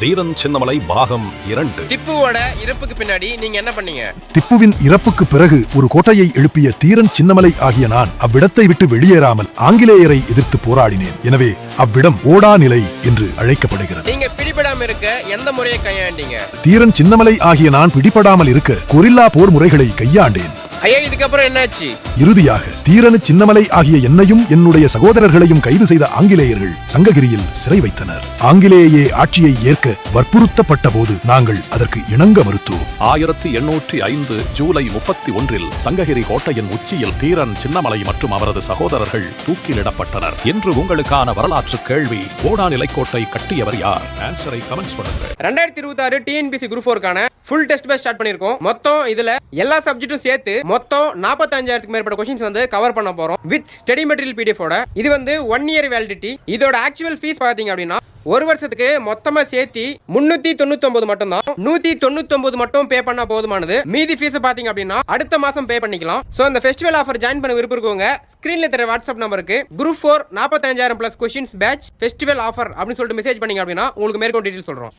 தீரன் சின்னமலை பாகம் இரண்டு. திப்புவோட இறப்புக்கு பின்னாடி நீங்க என்ன பண்ணீங்க? திப்புவின் இறப்புக்கு பிறகு ஒரு கோட்டையை எழுப்பிய தீரன் சின்னமலை ஆகிய நான் அவ்விடத்தை விட்டு வெளியேறாமல் ஆங்கிலேயரை எதிர்த்து போராடினேன். எனவே அவ்விடம் ஓடா நிலை என்று அழைக்கப்படுகிறது. நீங்க பிடிபடாம இருக்க எந்த முறையை கையாண்டீங்க? தீரன் சின்னமலை ஆகிய நான் பிடிபடாமல் இருக்க கொரில்லா போர் முறைகளை கையாண்டேன். ஐயா இதுக்கப்புறம் என்னாச்சு? இறுதியாக தீரனு சின்னமலை ஆகிய என்னையும் என்னுடைய சகோதரர்களையும் கைது செய்த ஆங்கிலேயர்கள் சங்ககிரியில் சிறை வைத்தனர். ஆங்கிலேயே ஆட்சியை ஏற்க வற்புறுத்தப்பட்ட போது நாங்கள் அதற்கு இணங்க மறுத்தோம். ஆயிரத்தி எண்ணூற்றி ஐந்து ஜூலை முப்பத்தி ஒன்றில் சங்ககிரி கோட்டையின் உச்சியில் தீரன் சின்னமலை மற்றும் அவரது சகோதரர்கள் தூக்கிலிடப்பட்டனர். இன்று உங்களுக்கான வரலாற்று கேள்வி ஓடா நிலைக்கோட்டை கட்டியவர் யார்? ஆன்சரை கமெண்ட்ஸ் பண்ணுங்க ரெண்டாயிரத்தி இருபத்தி ஆறு டிஎன்பிசி குரூப் ஃபோருக்கான ஃபுல் டெஸ்ட் பேட்ச் ஸ்டார்ட் பண்ணிருக்கோம் மொத்தம் இதுல எல்லா சப்ஜெக்ட்டும் சேர்த்து மொத்தம் நாற்பத்தஞ்சாயிரத்துக்கு மேற்பட்ட கொஸ்டின்ஸ் வந்து கவர் பண்ண போறோம். வித் ஸ்டடி மெட்டீரியல் பிடிஎஃப் இது வந்து ஒன் இயர் வேலிடிட்டி இதோட ஆக்சுவல் ஃபீஸ் பாத்தீங்க அப்படின்னா ஒரு வருஷத்துக்கு மொத்தமா சேர்த்து முன்னூத்தி தொண்ணூத்தி மட்டும் தான் நூத்தி தொண்ணூத்தி மட்டும் பே பண்ணா போதுமானது. மீதி ஃபீஸ் பாத்தீங்க அப்படின்னா அடுத்த மாசம் பே பண்ணிக்கலாம். சோ இந்த ஃபெஸ்டிவல் ஆஃபர் ஜாயின் பண்ண விருப்பம் இருக்கவங்க ஸ்கிரீன்ல தர வாட்ஸ்அப் நம்பருக்கு group four நாற்பத்தஞ்சாயிரம் plus questions batch festival offer அப்படின்னு சொல்லிட்டு மெசேஜ் பண்ணீங்க அப்படின்னா உங்களுக்கு மேற்கொண்டு டீடைல் சொல்றோம்.